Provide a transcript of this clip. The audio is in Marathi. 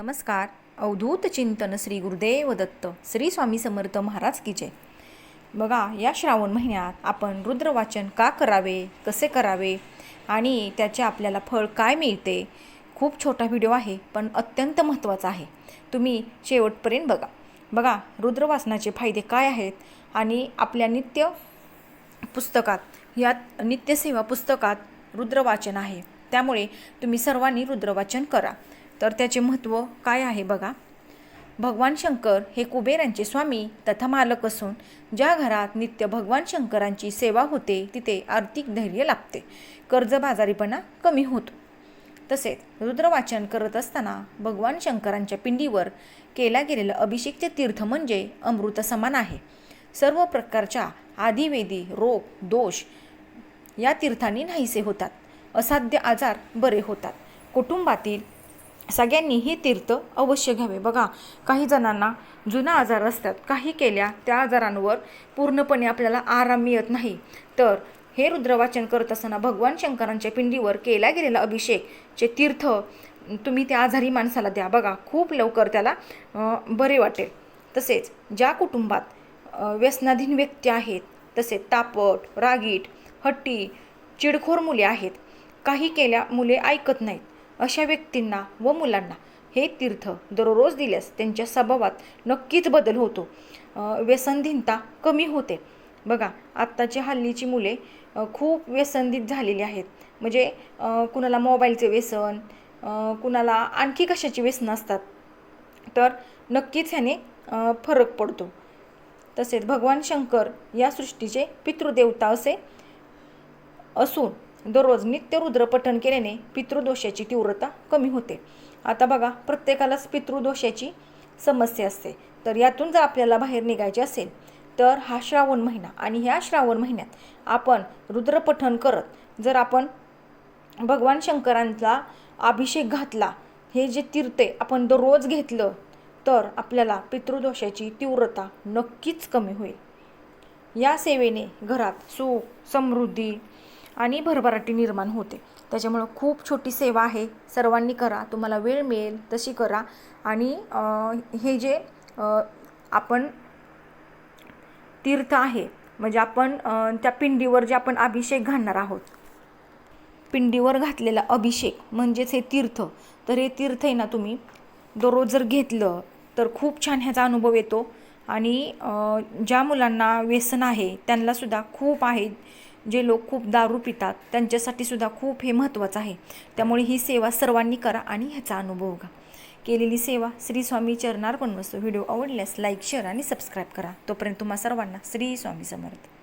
नमस्कार. अवधूत चिंतन श्री गुरुदेव दत्त श्री स्वामी समर्थ महाराज की जय. बघा या श्रावण महिन्यात आपण रुद्रवाचन का करावे कसे करावे आणि त्याचे आपल्याला फळ काय मिळते खूप छोटा व्हिडिओ आहे पण अत्यंत महत्त्वाचा आहे. तुम्ही शेवटपर्यंत बघा. बघा रुद्रवाचनाचे फायदे काय आहेत आणि आपल्या नित्य पुस्तकात यात नित्यसेवा पुस्तकात रुद्रवाचन आहे. त्यामुळे तुम्ही सर्वांनी रुद्रवाचन करा. तर त्याचे महत्त्व काय आहे बघा. भगवान शंकर हे कुबेरांचे स्वामी तथा मालक असून ज्या घरात नित्य भगवान शंकरांची सेवा होते तिथे आर्थिक धैर्य लाभते. कर्जबाजारीपणा कमी होतो. तसेच रुद्रवाचन करत असताना भगवान शंकरांच्या पिंडीवर केला गेलेला अभिषेकचे तीर्थ म्हणजे अमृत समान आहे. सर्व प्रकारच्या आधिवेदी रोग दोष या तीर्थांनी नाहीसे होतात. असाध्य आजार बरे होतात. कुटुंबातील सगळ्यांनी ही तीर्थ अवश्य घ्यावे. बघा काही जणांना जुना आजार असतात. काही केल्या त्या आजारांवर पूर्णपणे आपल्याला आराम मिळत नाही. तर हे रुद्रवाचन करत असताना भगवान शंकरांच्या पिंडीवर केला गेलेला अभिषेक जे तीर्थ तुम्ही त्या आजारी माणसाला द्या. बघा खूप लवकर त्याला बरे वाटेल. तसेच ज्या कुटुंबात व्यसनाधीन व्यक्ती आहेत तसेच तापट रागीट हट्टी चिडखोर मुले आहेत काही केल्या मुले ऐकत नाहीत. अशा व्यक्तींना व मुलांना हे तीर्थ दररोज दिल्यास त्यांच्या स्वभावात नक्कीच बदल होतो. व्यसनधीनता कमी होते. बघा आत्ताची हल्लीची मुले खूप व्यसनधीत झालेली आहेत. म्हणजे कुणाला मोबाईलचे व्यसन कुणाला आणखी कशाची व्यसनं असतात. तर नक्कीच ह्याने फरक पडतो. तसेच भगवान शंकर या सृष्टीचे पितृदेवता असे असून दररोज नित्य रुद्रपठण केल्याने पितृदोषाची तीव्रता कमी होते. आता बघा प्रत्येकालाच पितृदोषाची समस्या असते. तर यातून जर आपल्याला बाहेर निघायचे असेल तर हा श्रावण महिना आणि ह्या श्रावण महिन्यात आपण रुद्रपठण करत जर आपण भगवान शंकरांचा अभिषेक घातला हे जे तीर्थे आपण दररोज घेतलं तर आपल्याला पितृदोषाची तीव्रता नक्कीच कमी होईल. या सेवेने घरात सुख समृद्धी आणि भरभराटी निर्माण होते. त्याच्यामुळं खूप छोटी सेवा आहे. सर्वांनी करा. तुम्हाला वेळ मिळेल तशी करा. आणि हे जे आपण तीर्थ आहे म्हणजे आपण त्या पिंडीवर जे आपण अभिषेक घालणार आहोत. पिंडीवर घातलेला अभिषेक म्हणजेच हे तीर्थ. तर हे तीर्थ आहे ना तुम्ही दररोज जर घेतलं तर खूप छान ह्याचा अनुभव येतो. आणि ज्या मुलांना व्यसन आहे त्यांनासुद्धा खूप आहे. जे लोक खूप दारू पितात त्यांच्यासाठी सुद्धा खूप हे महत्त्वाचं आहे. त्यामुळे ही सेवा सर्वांनी करा आणि ह्याचा अनुभव घ्या. केलेली सेवा श्री स्वामी चरणार्पण वस्तू व्हिडिओ आवडल्यास लाईक शेअर आणि सबस्क्राईब करा. तोपर्यंत तुम्हा सर्वांना श्री स्वामी समर्थ.